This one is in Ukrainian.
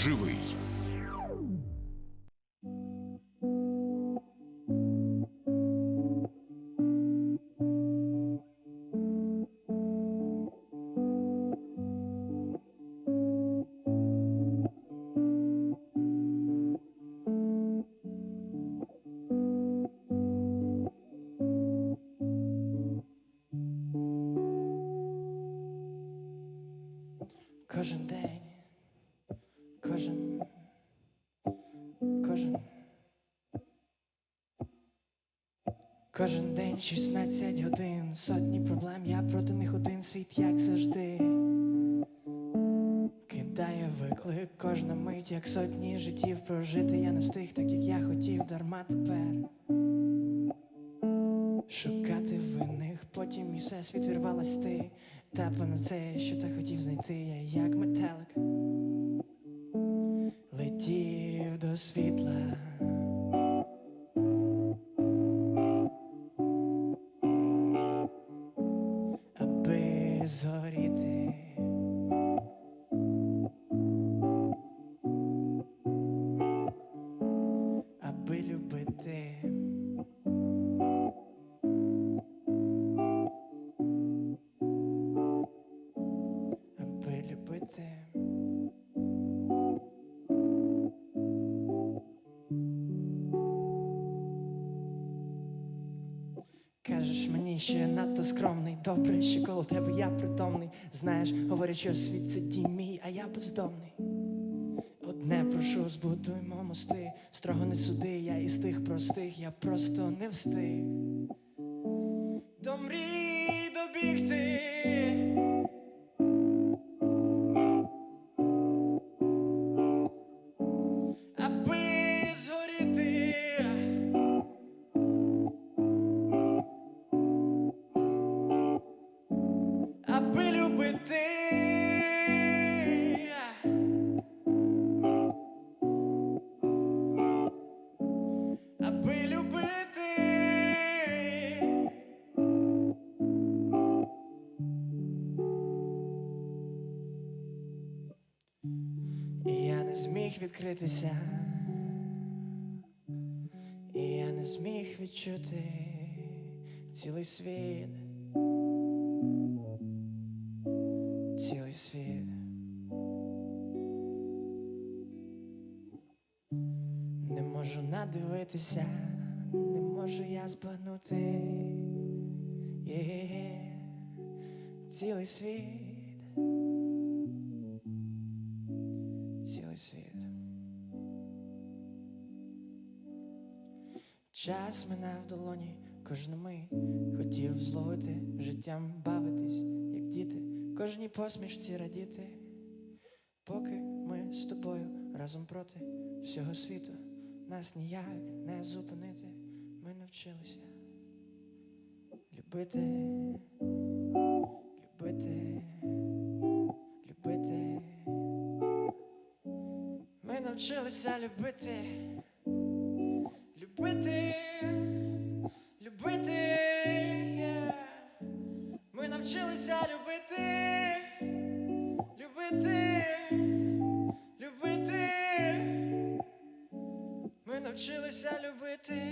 живий. Кожен день, Кожен день 16 годин, сотні проблем, я проти них один світ, як завжди. Кидає виклик кожна мить, як сотні життів прожити. Я не встиг, так як я хотів, дарма тепер. Шукати винних, потім і все світ вірвалась ти. Та на це, що ти хотів знайти, я як метелик летів до світла. Аби згоріти. Аби любити. аби любити. Кажеш мені, що я надто скромний, добре, що коло тебе я притомний. Знаєш, говорять, що світ це дім мій, а я бездомний. Одне прошу, збудуймо мости, строго не суди, я із тих простих, я просто не встиг. До мрій добігти. Любити. Аби любити. Я не зміг відкритися, і я не зміг відчути цілий світ, світ. Не можу надивитися, не можу я збагнути цілий світ. цілий світ. Час минав в долоні, кожну мить хотів зловити, життям бавитись, як діти, кожній посмішці радіти, поки ми з тобою разом проти всього світу, нас ніяк не зупинити, ми навчилися любити, любити, любити. Ми навчилися любити, любити, любити. Навчилися любити, любити, любити. Ми навчилися любити.